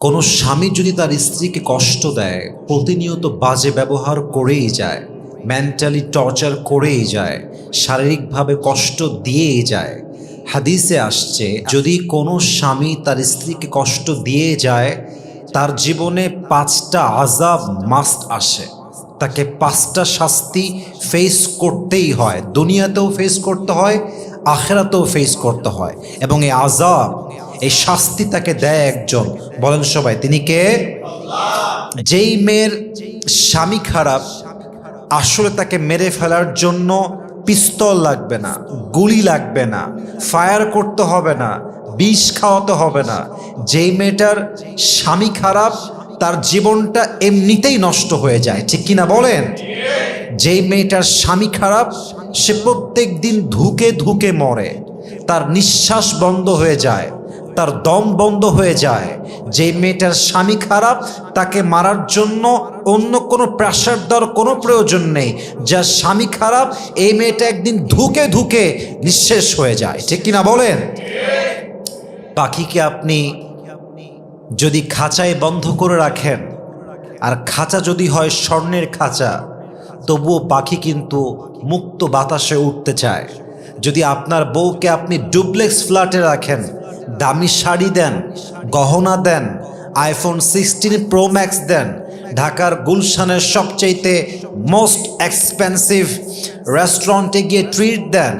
কোনো স্বামী যদি তার স্ত্রীকে কষ্ট দেয়, প্রতিনিয়ত বাজে ব্যবহার করেই যায় মেন্টালি টর্চার করেই যায়, শারীরিকভাবে কষ্ট দিয়েই যায়। হাদিসে আসছে, যদি কোনো স্বামী তার স্ত্রীকে কষ্ট দিয়ে যায়, তার জীবনে পাঁচটা আজাব মাস্ট আসে। তাকে পাঁচটা শাস্তি ফেস করতেই হয়। দুনিয়াতেও ফেস করতে হয়, আখেরাতেও ফেস করতে হয়। এবং এই আজাব এই শাস্তি তাকে দেয় একজন। বলেন সবাই, তিনি কে? যেই মেয়ের স্বামী খারাপ, আসলে তাকে মেরে ফেলার জন্য পিস্তল লাগবে না, গুলি লাগবে না, ফায়ার করতে হবে না, বিষ খাওয়াতে হবে না। যেই মেয়েটার স্বামী খারাপ, তার জীবনটা এমনিতেই নষ্ট হয়ে যায়। ঠিক কিনা বলেন? যেই মেয়েটার স্বামী খারাপ, সে প্রত্যেক দিন ধুকে ধুকে মরে, তার নিঃশ্বাস বন্ধ হয়ে যায়। তার দম বন্ধ হয়ে যায়। যে মেয়েটার স্বামী খারাপ, তাকে মারার জন্য অন্য কোনো প্রেশার দেওয়ার কোনো প্রয়োজন নেই। যার স্বামী খারাপ, এই মেয়েটা একদিন ধুকে ধুকে নিঃশেষ হয়ে যায়। ঠিক কিনা বলেন? পাখিকে আপনি যদি খাঁচায় বন্ধ করে রাখেন, আর খাঁচা যদি হয় স্বর্ণের খাঁচা, তবুও পাখি কিন্তু মুক্ত বাতাসে উঠতে চায়। যদি আপনার বউকে আপনি ডুপ্লেক্স ফ্ল্যাটে রাখেন দামি শাড়ি দেন, গহনা দেন আইফোন সিক্সটিন প্রো ম্যাক্স দেন, ঢাকার গুলশানের সবচাইতে মোস্ট এক্সপেন্সিভ রেস্টুরেন্টে গিয়ে ট্রিট দেন,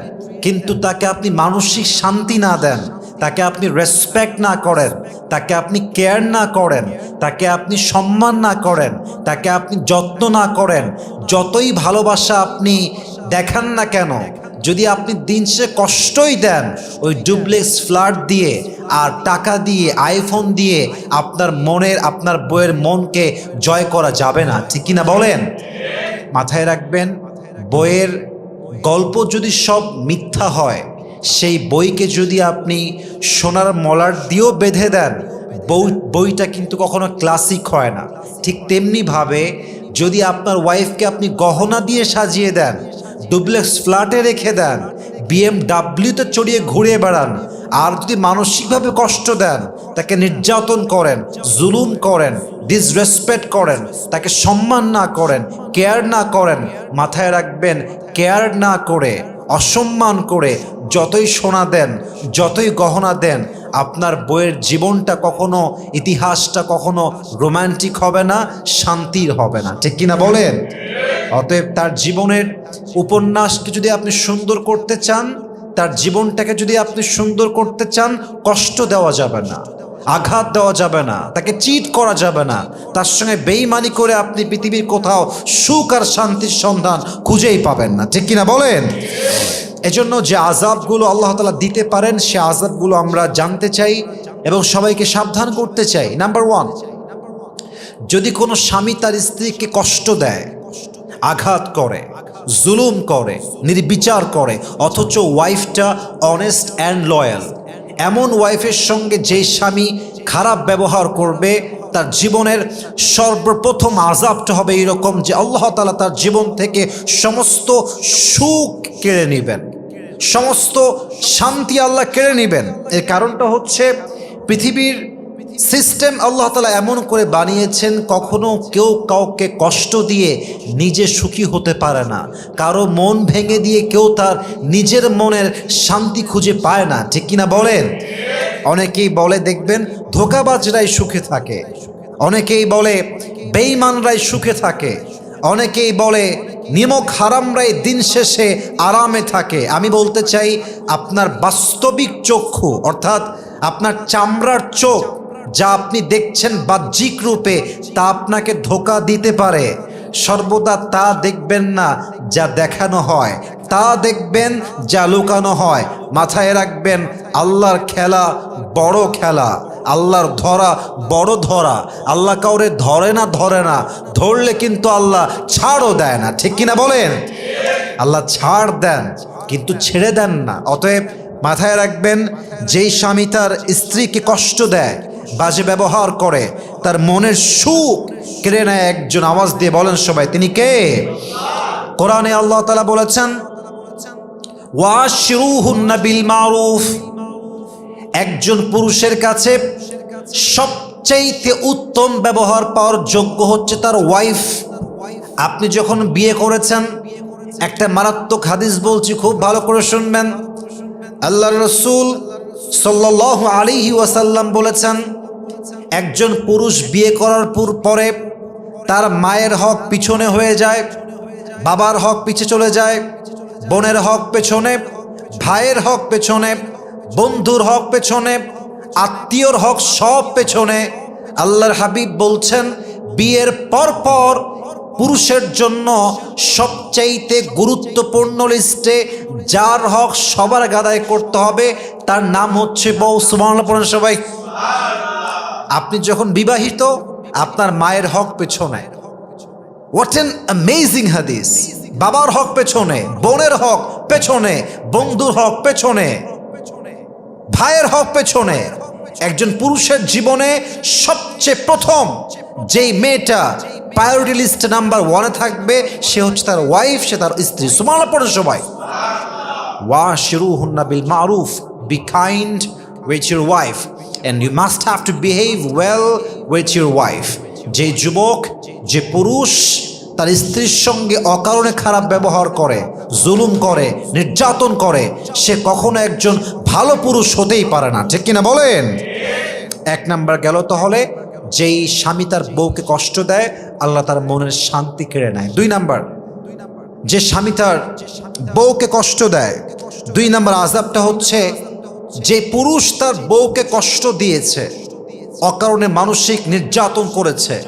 কিন্তু তাকে আপনি মানসিক শান্তি না দেন, তাকে আপনি রেসপেক্ট না করেন, তাকে আপনি কেয়ার না করেন, তাকে আপনি সম্মান না করেন, তাকে আপনি যত্ন না করেন, যতই ভালোবাসা আপনি দেখান না কেন যদি আপনি দিন সে কষ্টই দেন, ওই ডুপ্লেক্স ফ্ল্যাট দিয়ে আর টাকা দিয়ে আইফোন দিয়ে আপনার মনের, আপনার বইয়ের মনকে জয় করা যাবে না। ঠিক কিনা বলেন? মাথায় রাখবেন, বইয়ের গল্প যদি সব মিথ্যা হয়, সেই বইকে যদি আপনি সোনার মলার দিয়েও বেঁধে দেন বই বইটা কিন্তু কখনো ক্লাসিক হয় না। ঠিক তেমনিভাবে যদি আপনার ওয়াইফকে আপনি গহনা দিয়ে সাজিয়ে দেন ডুপ্লেক্স ফ্ল্যাটে রেখে দেন। বিএমডাব্লিউতে চড়িয়ে ঘুরে বেড়ান। আর যদি মানসিকভাবে কষ্ট দেন, তাকে নির্যাতন করেন, জুলুম করেন ডিসরেসপেক্ট করেন, তাকে সম্মান না করেন কেয়ার না করেন, মাথায় রাখবেন কেয়ার না করে, অসম্মান করে, যতই সোনা দেন, যতই গহনা দেন, আপনার বইয়ের জীবনটা কখনো, ইতিহাসটা কখনো রোমান্টিক হবে না, শান্তির হবে না। ঠিক কিনা বলেন? অতএব তার জীবনের উপন্যাসকে যদি আপনি সুন্দর করতে চান, তার জীবনটাকে যদি আপনি সুন্দর করতে চান, কষ্ট দেওয়া যাবে না, আঘাত দেওয়া যাবে না, তাকে চিট করা যাবে না। তার সঙ্গে বেইমানি করে আপনি পৃথিবীর কোথাও সুখ আর শান্তির সন্ধান খুঁজেই পাবেন না। ঠিক কিনা বলেন? এজন্য যে আজাবগুলো আল্লাহ তালা দিতে পারেন, সে আজাবগুলো আমরা জানতে চাই এবং সবাইকে সাবধান করতে চাই। নাম্বার ওয়ান যদি কোনো স্বামী তার স্ত্রীকে কষ্ট দেয়, আঘাত করে জুলুম করে, নির্বিচার করে, অথচ ওয়াইফটা অনেস্ট অ্যান্ড লয়াল এমন ওয়াইফের সঙ্গে যে স্বামী খারাপ ব্যবহার করবে, তার জীবনের সর্বপ্রথম আজাবটা হবে এরকম যে আল্লাহ তালা তার জীবন থেকে সমস্ত সুখ কেড়ে নেবেন। সমস্ত শান্তি আল্লাহ কেড়ে নেবেন। এর কারণটা হচ্ছে পৃথিবীর সিস্টেম আল্লাহ তালা এমন করে বানিয়েছেন, কখনো কেউ কাউকে কষ্ট দিয়ে নিজে সুখী হতে পারে না। কারও মন ভেঙে দিয়ে কেউ তার নিজের মনের শান্তি খুঁজে পায় না। ঠিক কিনা বলেন? অনেকেই বলে, দেখবেন, ধোকাবাজরাই সুখে থাকে। অনেকেই বলে বেইমানরাই সুখে থাকে। অনেকেই বলে, নিমক হারামরাই দিন শেষে আরামে থাকে। আমি বলতে চাই, আপনার বাস্তবিক চক্ষু, অর্থাৎ আপনার চামড়ার চোখ যা আপনি দেখছেন বাহ্যিক রূপে, তা আপনাকে ধোকা দিতে পারে। সর্বদা তা দেখবেন না যা দেখানো হয়, তা দেখবেন যা লুকানো হয়। মাথায় রাখবেন, আল্লাহর খেলা বড় খেলা, আল্লাহর ধরা বড় ধরা। আল্লাহ কাউরে ধরে না ধরে না, ধরলে কিন্তু আল্লাহ ছাড়ও দেয় না। ঠিক কিনা বলেন? আল্লাহ ছাড় দেন, কিন্তু ছেড়ে দেন না। অতএব মাথায় রাখবেন, যেই স্বামী তার স্ত্রীকে কষ্ট দেয় বাজে ব্যবহার করে, তার মনের সুখ কেড়ে নেয় একজন। আওয়াজ দিয়ে বলেন সবাই, তিনি কে? কোরআনে আল্লাহ তালা বলেছেন একজন পুরুষের কাছে সব সবচেয়েতে উত্তম ব্যবহার পাওয়ার যোগ্য হচ্ছে তার ওয়াইফ। আপনি যখন বিয়ে করেছেন, একটা মারাত্মক হাদিস বলছি, খুব ভালো করে শুনবেন। আল্লাহ রসুল সাল্লাহ আলিহি ওয়াসাল্লাম বলেছেন একজন পুরুষ বিয়ে করার পর- পরে তার মায়ের হক পিছনে হয়ে যায়, বাবার হক পিছে চলে যায়, বোনের হক পেছনে, ভাইয়ের হক পেছনে, বন্ধুর হক পেছনে, আত্মীয়র হক সব পেছনে। আল্লাহর হাবিব বলছেন, বিয়ের পর পর পুরুষের জন্য সবচাইতে গুরুত্বপূর্ণ লিস্টে যার হক সবার গাদায় করতে হবে, তার নাম হচ্ছে বউ। সুমান সবাই। আপনি যখন বিবাহিত, আপনার মায়ের হক পেছনে। হোয়াট এন অ্যামেজিং হাদিস বাবার হক পেছনে, বোনের হক পেছনে, বন্ধুর হক পেছনে, ভাইয়ের হক পেছনে। একজন পুরুষের জীবনে সবচেয়ে প্রথম যেই মেয়েটা প্রায়োরিটি লিস্ট নাম্বার ওয়ানে থাকবে, সে হচ্ছে তার ওয়াইফ সে তার স্ত্রী। সুমালা পড়ে সবাই। ওয়া শিরু হুন্না বিল মারুফ be kind with your wife and you must have to behave well with your wife যে যুবক, যে পুরুষ, তার স্ত্রীর সঙ্গে অকারণে খারাপ ব্যবহার করে, জুলুম করে, নির্যাতন করে, সে কখনো একজন ভালো পুরুষ হতেই পারে না। ঠিক কিনা বলেন? এক নাম্বার গেল তাহলে, যেই স্বামী তার বউকে কষ্ট দেয়, আল্লাহ তার মনের শান্তি কেড়ে নেয়। দুই নাম্বার, যে স্বামী তার বউকে কষ্ট দেয়, দুই নম্বর আজাবটা হচ্ছে যে পুরুষ তার বউকে কষ্ট দিয়েছে, অকারণে মানসিক নির্যাতন করেছে,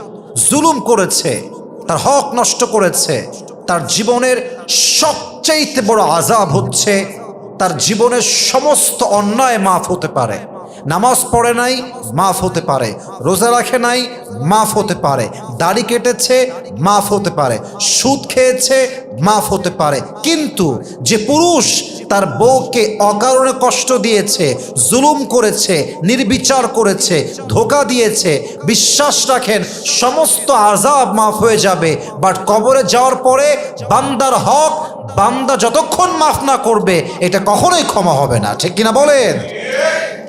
জুলুম করেছে, তার হক নষ্ট করেছে, তার জীবনের সবচাইতে বড় আজাব হচ্ছে তার জীবনের সমস্ত অন্যায় মাফ হতে পারে। নামাজ পড়ে নাই, মাফ হতে পারে। রোজা রাখে নাই, মাফ হতে পারে। দাড়ি কেটেছে, মাফ হতে পারে। সুদ খেয়েছে, মাফ হতে পারে। কিন্তু যে পুরুষ তার বউকে অকারণে কষ্ট দিয়েছে, জুলুম করেছে, নির্বিচার করেছে, ধোকা দিয়েছে। বিশ্বাস রাখেন, সমস্ত আজাব মাফ হয়ে যাবে। বাট কবরে যাওয়ার পরে বান্দার হক, বান্দা যতক্ষণ মাফ না করবে, এটা কখনোই ক্ষমা হবে না। ঠিক কিনা বলেন?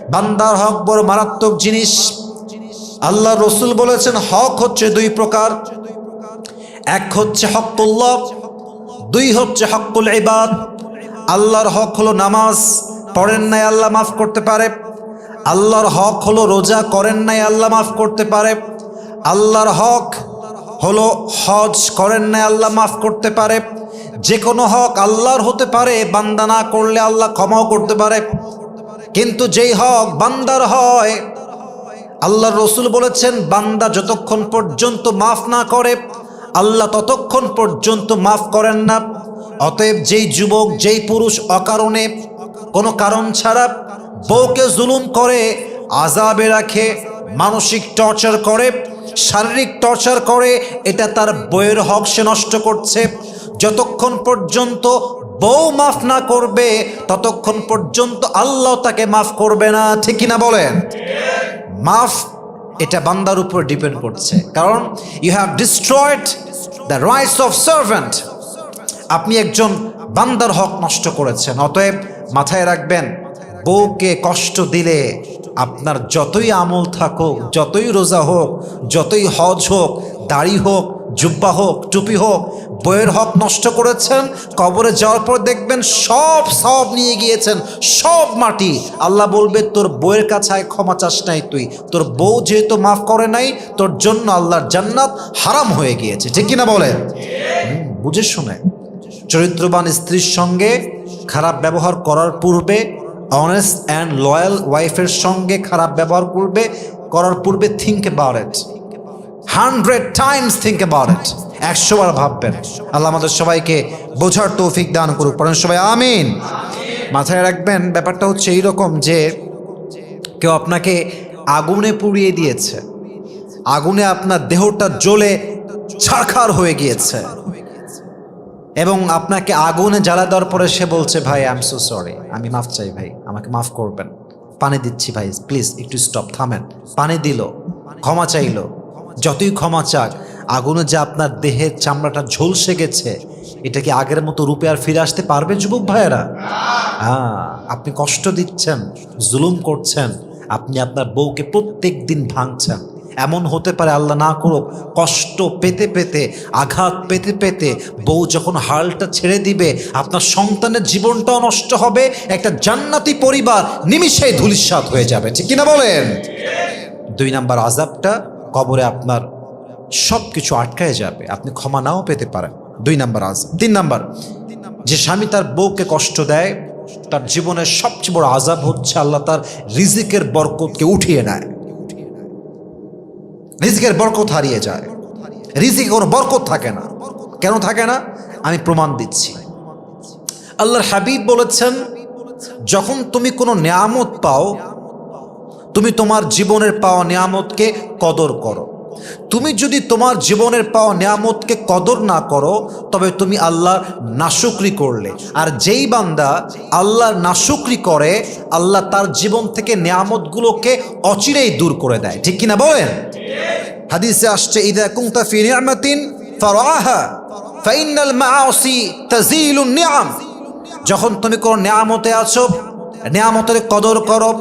বান্দার হক বড় মারাত্মক জিনিস। আল্লাহ রসুল বলেছেন, হক হচ্ছে দুই প্রকার। এক হচ্ছে হকুল্লাহ, দুই হচ্ছে হকুল ইবাদ। আল্লাহর হক হলো নামাজ, পড়েন নাই আল্লাহ মাফ করতে পারে। আল্লাহর হক হলো রোজা, করেন নাই আল্লাহ মাফ করতে পারে। আল্লাহর হক হলো হজ, করেন নাই আল্লাহ মাফ করতে পারে। যে কোনো হক আল্লাহর হতে পারে, বান্দা না করলে আল্লাহ ক্ষমাও করতে পারে। কিন্তু যেই হক বান্দার হয় আল্লাহ রসুল বলেছেন, বান্দা যতক্ষণ পর্যন্ত মাফ না করে, আল্লাহ ততক্ষণ পর্যন্ত মাফ করেন না। অতএব যেই যুবক, যেই পুরুষ অকারণে কোনো কারণ ছাড়া বউকে জুলুম করে আজাবে রাখে, মানসিক টর্চার করে, শারীরিক টর্চার করে, এটা তার বইয়ের হক সে নষ্ট করছে। যতক্ষণ পর্যন্ত বউ মাফ না করবে, ততক্ষণ পর্যন্ত আল্লাহ তাকে মাফ করবে না। ঠিক কিনা বলেন? মাফ এটা বান্দার উপর ডিপেন্ড করছে। কারণ you have destroyed the rights of servant আপনি একজন বান্দার হক নষ্ট করেছেন অতএব মাথায় রাখবেন বউকে কষ্ট দিলে আপনার যতই আমল থাকুক যতই রোজা হোক যতই হজ হোক দাড়ি হোক জুব্বা হোক টুপি হোক বইয়ের হক নষ্ট করেছেন কবরে যাওয়ার পর দেখবেন সব সব নিয়ে গিয়েছেন সব মাটি। আল্লাহ বলবে তোর বইয়ের কাছে ক্ষমা চাস নাই তুই। তোর বউ যেহেতু মাফ করে নাই তোর জন্য আল্লাহর জান্নাত হারাম হয়ে গিয়েছে। ঠিক কিনা হুম, বুঝে শুনে। চরিত্রবান স্ত্রীর সঙ্গে খারাপ ব্যবহার করার পূর্বে অনেস্ট অ্যান্ড লয়াল ওয়াইফের সঙ্গে খারাপ ব্যবহার করবে করার পূর্বে think about it hundred times think about it একশো বার ভাববেন। আল্লাহ আমাদের সবাইকে বোঝার তৌফিক দান করুক। পড়েন সবাই, আমিন। মাথায় রাখবেন, ব্যাপারটা হচ্ছে এইরকম যে কেউ আপনাকে আগুনে পুড়িয়ে দিয়েছে। আগুনে আপনার দেহটা জ্বলে ছারখার হয়ে গিয়েছে। এবং আপনাকে আগুনে জ্বালা দেওয়ার পরে সে বলছে, ভাই আই এম সো সরি আমি মাফ চাই, ভাই। আমাকে মাফ করবেন। পানি দিচ্ছি, ভাই। প্লিজ একটু স্টপ থামেন। পানি দিল, ক্ষমা চাইলো। যতই ক্ষমা চাক, আগুনে যে আপনার দেহের চামড়াটা ঝলসে গেছে, এটা কি আগের মতো রূপে আর ফিরে আসতে পারবে, যুবক ভাইয়েরা? হ্যাঁ আপনি কষ্ট দিচ্ছেন, জুলুম করছেন, আপনি আপনার বউকে প্রত্যেক দিন ভাঙছেন। এমন হতে পারে আল্লাহ না করুক, কষ্ট পেতে পেতে, আঘাত পেতে পেতে বউ যখন হালটা ছেড়ে দিবে, আপনার সন্তানের জীবনটাও নষ্ট হবে, একটা জান্নাতি পরিবার নিমিষেই ধুলিস্বাদ হয়ে যাবে। ঠিক কিনা বলেন? দুই নাম্বার আজাবটা কবরে আপনার সব কিছু আটকায় যাবে, আপনি ক্ষমা নাও পেতে পারেন। দুই নাম্বার আজাব তিন নাম্বার, যে স্বামী তার বউকে কষ্ট দেয়, তার জীবনের সবচেয়ে বড় আজাব হচ্ছে আল্লাহ তার রিজিকের বরকতকে উঠিয়ে নেয়। রিজিকের বরকত হারিয়ে যায়। রিজিক ওর বরকত থাকে না। কেন থাকে না? আমি প্রমাণ দিচ্ছি। আল্লাহর হাবিব বলেছেন, যখন তুমি কোনো নিয়ামত পাও, তুমি তোমার জীবনের পাওয়া নিয়ামতকে কদর করো। তুমি যদি তোমার জীবনের পাওয়া নিয়ামতকে কদর না করো, তবে তুমি আল্লাহর নাশুকরি করলে। আর যেই বান্দা আল্লাহর নাশুকরি করে, আল্লাহ তার জীবন থেকে নিয়ামতগুলোকে অচিরেই দূর করে দেয়। ঠিক কিনা বলেন? হাদিসে আসছে, ইদা কুংতা ফি নিয়ামাতিন ফারাহা ফাইনাল মাআসি তাজিলুন নিয়াম। যখন তুমি কোন নিয়ামতে আছো নিয়ামতের কদর করো।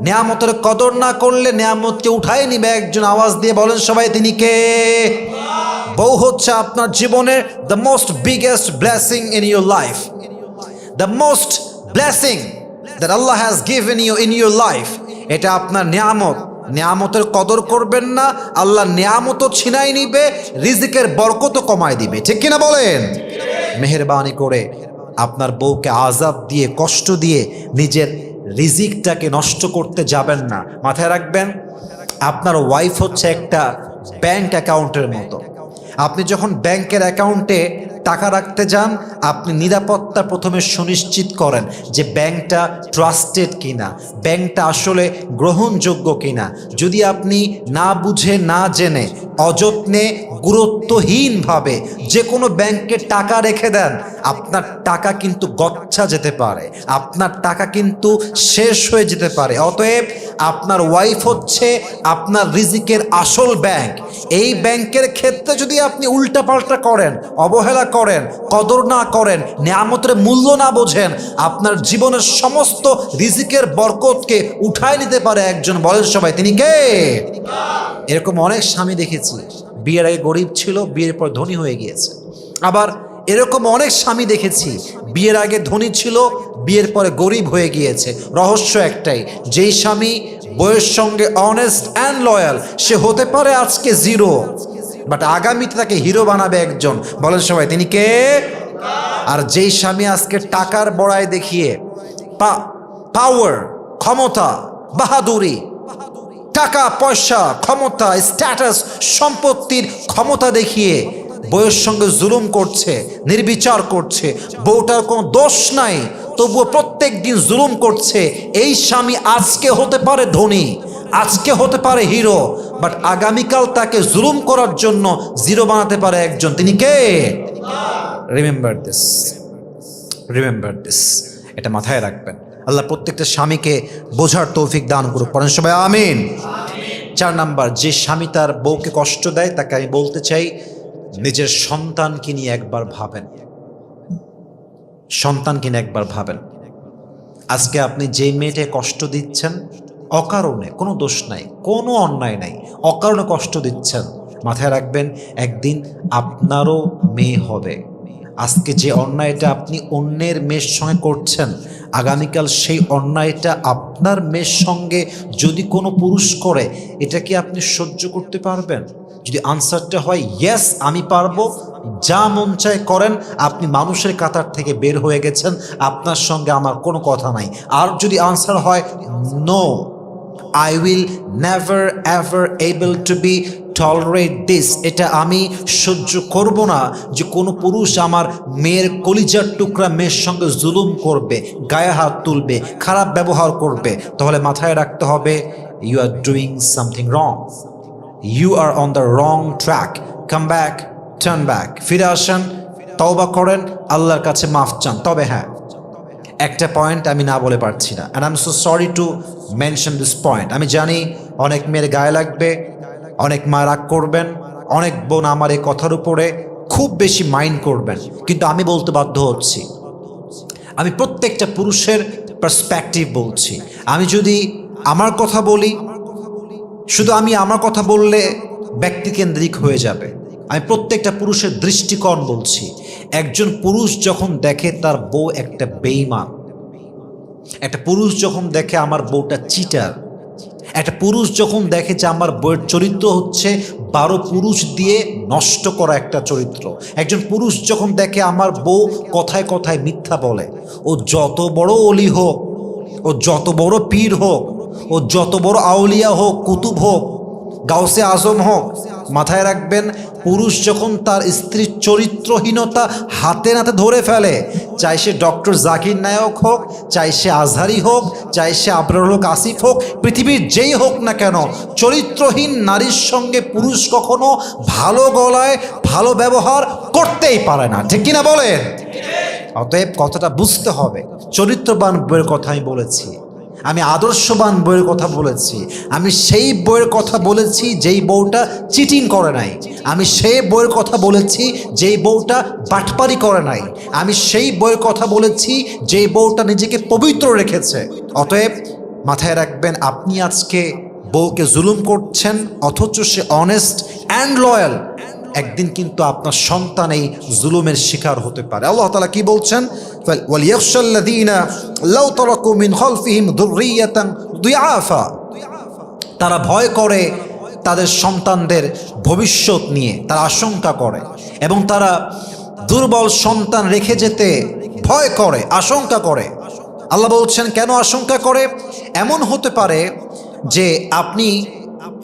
নিয়ামতের কদর না করলে নিয়ামতকে উঠাই নিবে একজন। আওয়াজ দিয়ে বলেন সবাই, তিনি কে? বউ হচ্ছে আপনার জীবনের the most biggest blessing in your life the most blessing that Allah has given you in your life এটা আপনার নিয়ামত। নিয়ামতের কদর করবেন না। আল্লাহ নিয়ামতও ছিনাই নিবে, রিজিকের বরকতও কমায় দিবে। ঠিক কিনা বলেন? মেহরবানি করে আপনার বউকে আজাব দিয়ে, কষ্ট দিয়ে নিজের রিজিকটাকে নষ্ট করতে যাবেন না। মাথায় রাখবেন, আপনার ওয়াইফ হচ্ছে একটা ব্যাংক অ্যাকাউন্টের মতো। আপনি যখন ব্যাংকের অ্যাকাউন্টে টাকা রাখতে যান, আপনি নিরাপত্তা প্রথমে সুনিশ্চিত করেন যে ব্যাংকটা ট্রাস্টেড কিনা, ব্যাংকটা আসলে গ্রহণযোগ্য কিনা। যদি আপনি না বুঝে, না জেনে, অযত্নে, গুরুত্বহীনভাবে যে কোনো ব্যাংকে টাকা রেখে দেন, আপনার টাকা কিন্তু গচ্ছা যেতে পারে, আপনার টাকা কিন্তু শেষ হয়ে যেতে পারে। অতএব আপনার ওয়াইফ হচ্ছে আপনার রিজিকের আসল ব্যাংক এই ব্যাংকের ক্ষেত্রে যদি আপনি উল্টাপাল্টা করেন, অবহেলা করেন, কদর না করেন, নিয়ামতের মূল্য না বোঝেন, আপনার জীবনের সমস্ত রিজিকের বরকতকে উঠায় নিতে পারে একজন বলেন সবাই তিনি কে? এরকম অনেক স্বামী দেখেছি, বিয়ের আগে গরিব ছিল, বিয়ের পর ধনী হয়ে গিয়েছে। আবার এরকম অনেক স্বামী দেখেছি, বিয়ের আগে ধনী ছিল, বিয়ের পরে গরিব হয়ে গিয়েছে। রহস্য একটাই, যেই স্বামী বইয়ের সঙ্গে অনেস্ট অ্যান্ড লয়াল সে হতে পারে আজকে জিরো বাট আগামীতে তাকে হিরো বানাবে একজন। বলেন সবাই, তিনি কে? আর যেই স্বামী আজকে টাকার বড়ায় দেখিয়ে পাওয়ার ক্ষমতা, বাহাদুরি, টাকা, পয়সা, ক্ষমতা স্ট্যাটাস সম্পত্তির ক্ষমতা দেখিয়ে বইয়ের সঙ্গে জুলুম করছে, নির্বিচার করছে, বউটার কোনো দোষ নাই, তবুও প্রত্যেক দিন জুলুম করছে, এই স্বামী আজকে হতে পারে ধনী। আজকে হতে পারে হিরো বাট আগামীকাল তাকে জুলুম করার জন্য জিরো বানাতে পারে একজন। তিনি কে? রিমেম্বার দিস রিমেম্বার দিস এটা মাথায় রাখবেন। আল্লাহ প্রত্যেকটা স্বামীকে বোঝার তৌফিক দান করুক। পড়েন সবাই, আমিন। চার নাম্বার, যে স্বামী তার বউকে কষ্ট দেয়, তাকে আমি বলতে চাই, নিজের সন্তানকে নিয়ে একবার ভাবেন। সন্তানকে নিয়ে একবার ভাবেন। আজকে আপনি যে মেয়েটে কষ্ট দিচ্ছেন অকারণে, কোনো দোষ নাই, কোনো অন্যায় নাই, অকারণে কষ্ট দিচ্ছেন। মাথায় রাখবেন, একদিন আপনারও মেয়ে হবে। আজকে যে অন্যায়টা আপনি অন্যের মেয়ের সঙ্গে করছেন, আগামীকাল সেই অন্যায়টা আপনার মেয়ের সঙ্গে যদি কোনো পুরুষ করে, এটা কি আপনি সহ্য করতে পারবেন? যদি আনসারটা হয়, ইয়েস, আমি পারব। যা মন চায় করেন, আপনি মানুষের কাতার থেকে বের হয়ে গেছেন, আপনার সঙ্গে আমার কোনো কথা নাই। আর যদি আনসার হয়, no. I will never ever able to be tolerate this এটা আমি সহ্য করব না যে কোনো পুরুষ আমার মেয়ের কলিজার টুকরা মেয়ের সঙ্গে জুলুম করবে, গায়ে হাত তুলবে, খারাপ ব্যবহার করবে। তাহলে মাথায় রাখতে হবে you are doing something wrong you are on the wrong track come back turn back ফিরে আসেন, তওবা করেন, আল্লাহর কাছে মাফ চান। তবে হ্যাঁ একটা পয়েন্ট আমি না বলে পারছি না। And I am so sorry to mention this point আমি জানি অনেক মেয়ের গায়ে লাগবে, অনেক মা রাগ করবেন, অনেক বোন আমার এই কথার উপরে খুব বেশি মাইন্ড করবেন। কিন্তু আমি বলতে বাধ্য হচ্ছি। আমি প্রত্যেকটা পুরুষের পার্সপেক্টিভ বলছি। আমি যদি আমার কথা বলি, শুধু আমি আমার কথা বললে ব্যক্তিকেন্দ্রিক হয়ে যাবে। আমি প্রত্যেকটা পুরুষের দৃষ্টিকোণ বলছি। একজন পুরুষ যখন দেখে তার বউ একটা বেইমান একটা পুরুষ যখন দেখে আমার বউটা চিটার, একটা পুরুষ যখন দেখে যে আমার বইয়ের চরিত্র হচ্ছে বারো পুরুষ দিয়ে নষ্ট করা একটা চরিত্র, একজন পুরুষ যখন দেখে আমার বউ কথায় কথায় মিথ্যা বলে, ও যত বড় অলি হোক, ও যত বড় পীর হোক, ও যত বড় আউলিয়া হোক, কুতুব হোক, গাউসে আজম হোক মাথায় রাখবেন, পুরুষ যখন তার স্ত্রীর চরিত্রহীনতা হাতে নাতে ধরে ফেলে, চাই সে ডক্টর জাকির নায়ক হোক, চাই সে আজহারি হোক, চাই সে আবরার হোক আসিফ হোক, পৃথিবীর যেই হোক না কেন, চরিত্রহীন নারীর সঙ্গে পুরুষ কখনো ভালো গলায় ভালো ব্যবহার করতেই পারে না। ঠিক কিনা বলেন? অতএব কথাটা বুঝতে হবে। চরিত্রবান বইয়ের কথা আমি বলেছি। আমি আদর্শবান বইয়ের কথা বলেছি। আমি সেই বইয়ের কথা বলেছি যেই বউটা চিটিং করে নাই। আমি সেই বইয়ের কথা বলেছি যেই বউটা বাটপারি করে নাই। আমি সেই বইয়ের কথা বলেছি যেই বউটা নিজেকে পবিত্র রেখেছে। অতএব মাথায় রাখবেন, আপনি আজকে বউকে জুলুম করছেন, অথচ সে অনেস্ট অ্যান্ড লয়াল একদিন কিন্তু আপনার সন্তান এই জুলুমের শিকার হতে পারে। আল্লাহ তালা কি বলছেন? তারা ভয় করে তাদের সন্তানদের ভবিষ্যৎ নিয়ে, তারা আশঙ্কা করে এবং তারা দুর্বল সন্তান রেখে যেতে ভয় করে, আশঙ্কা করে। আল্লাহ বলছেন, কেন আশঙ্কা করে? এমন হতে পারে যে আপনি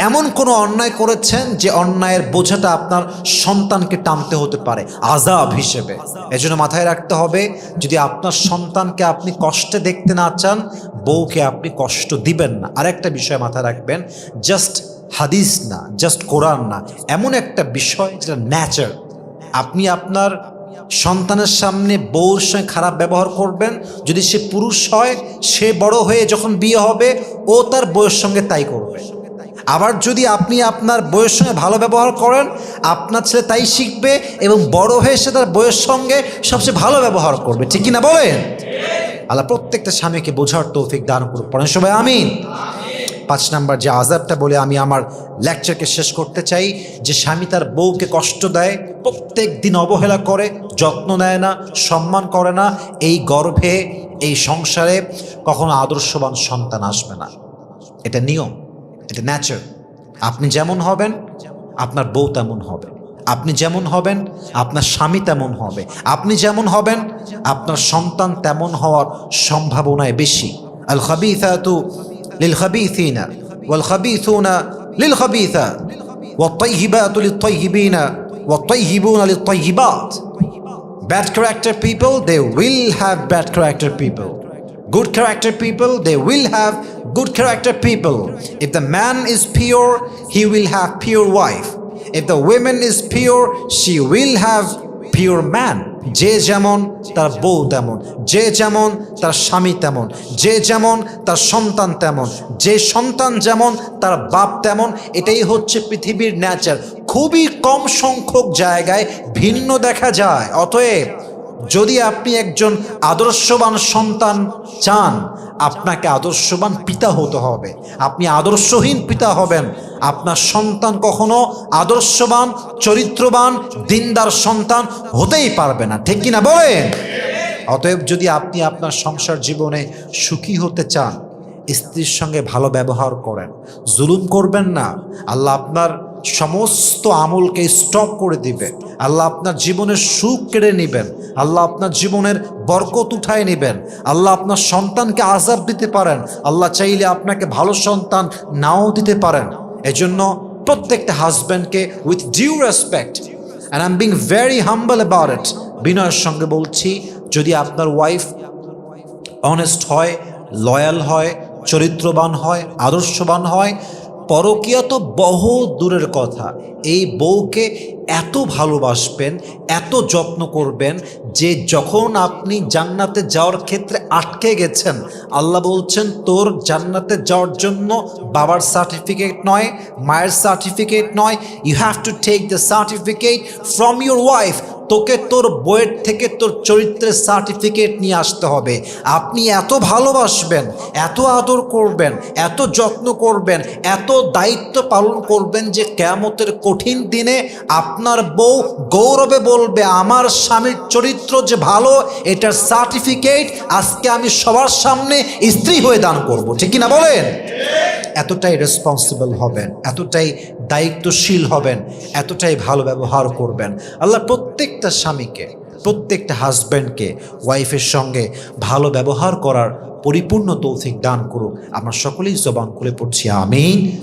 এমন কোনো অন্যায় করেছেন যে অন্যায়ের বোঝাটা আপনার সন্তানকে টানতে হতে পারে আজাব হিসেবে। এজন্য মাথায় রাখতে হবে, যদি আপনার সন্তানকে আপনি কষ্টে দেখতে না চান, বউকে আপনি কষ্ট দিবেন না। আরেকটা বিষয় মাথায় রাখবেন জাস্ট হাদিস না জাস্ট কোরআন না, এমন একটা বিষয় যেটা ন্যাচার আপনি আপনার সন্তানের সামনে বউর সঙ্গে খারাপ ব্যবহার করবেন, যদি সে পুরুষ হয়, সে বড় হয়ে যখন বিয়ে হবে, ও তার বউয়ের সঙ্গে তাই করবে। আবার যদি আপনি আপনার বইয়ের সঙ্গে ভালো ব্যবহার করেন, আপনার ছেলে তাই শিখবে এবং বড় হয়ে সে তার বইয়ের সঙ্গে সবচেয়ে ভালো ব্যবহার করবে। ঠিক কিনা বলেন? আল্লাহ প্রত্যেকটা স্বামীকে বোঝার তৌফিক দান করুক। পড়েন সবাই আমিন। পাঁচ নাম্বার যে আজাবটা বলে আমি আমার লেকচারকে শেষ করতে চাই, যে স্বামী তার বউকে কষ্ট দেয়, প্রত্যেক দিন অবহেলা করে, যত্ন নেয় না, সম্মান করে না, এই গর্ভে, এই সংসারে কখনো আদর্শবান সন্তান আসবে না। এটা নিয়ম। এটা ন্যাচার আপনি যেমন হবেন আপনার বউ তেমন হবে আপনি যেমন হবেন আপনার স্বামী তেমন হবে আপনি যেমন হবেন আপনার সন্তান তেমন হওয়ার সম্ভাবনায় বেশি আল খাবিথাতু লিল খাবিথিনা ওয়াল খাবিথুনা লিল খাবিথাত والطيبات للطيبين والطيبون للطيبات bad character people they will have bad character people good character people they will have good character people. If the man is pure, he will have pure wife. If the woman is pure, she will have pure man. যে যেমন তার বউ তেমন, যে যেমন তার স্বামী তেমন, যে যেমন তার সন্তান তেমন, যে সন্তান যেমন তার বাপ তেমন, এটাই হচ্ছে পৃথিবীর ন্যাচার খুবই কম সংখ্যক জায়গায় ভিন্ন দেখা যায়। অতএব যদি আপনি একজন আদর্শবান সন্তান চান, আপনাকে আদর্শবান পিতা হতে হবে। আপনি আদর্শহীন পিতা হবেন। আপনার সন্তান কখনো আদর্শবান, চরিত্রবান, দিনদার সন্তান হতেই পারবে না। ঠিক কিনা বলেন? অতএব যদি আপনি আপনার সংসার জীবনে সুখী হতে চান, স্ত্রীর সঙ্গে ভালো ব্যবহার করেন, জুলুম করবেন না। আল্লাহ আপনার সমস্ত আমলকে স্টপ করে দিবে। আল্লাহ আপনার জীবনের সুখ কেড়ে নেবেন। আল্লাহ আপনার জীবনের বরকত উঠায় নেবেন। আল্লাহ আপনার সন্তানকে আজাব দিতে পারেন। আল্লাহ চাইলে আপনাকে ভালো সন্তান নাও দিতে পারেন। এজন্য প্রত্যেকটা হাজব্যান্ডকে with due respect and I am being very humble about it বিনয়ের সঙ্গে বলছি, যদি আপনার ওয়াইফ অনেস্ট হয় লয়াল হয়, চরিত্রবান হয়, আদর্শবান হয় পরকীয়া তো বহু দূরের কথা। এই বউকে এত ভালোবাসবেন, এত যত্ন করবেন যে যখন আপনি জান্নাতে যাওয়ার ক্ষেত্রে আটকে গেছেন, আল্লাহ বলছেন, তোর জান্নাতে যাওয়ার জন্য বাবার সার্টিফিকেট নয়, মায়ের সার্টিফিকেট নয়। You have to take the certificate from your wife তোকে তোর বইয়ের থেকে তোর চরিত্রের সার্টিফিকেট নিয়ে আসতে হবে। আপনি এত ভালোবাসবেন, এত আদর করবেন, এত যত্ন করবেন, এত দায়িত্ব পালন করবেন যে কেয়ামতের কঠিন দিনে আপনার বউ গৌরবে বলবে, আমার স্বামীর চরিত্র যে ভালো, এটার সার্টিফিকেট আজকে আমি সবার সামনে স্ত্রী হয়ে দান করব। ঠিক কিনা বলেন? এতটাই রেসপন্সিবল হবেন, এতটাই দায়িত্বশীল হবেন, এতটাই ভালো ব্যবহার করবেন। আল্লাহ প্রত্যেকটা স্বামীকে, প্রত্যেকটা হাজব্যান্ডকে ওয়াইফের সঙ্গে ভালো ব্যবহার করার পরিপূর্ণ তৌফিক দান করুক। আমরা সকলেই জবান খুলে পড়ছি, আমিন।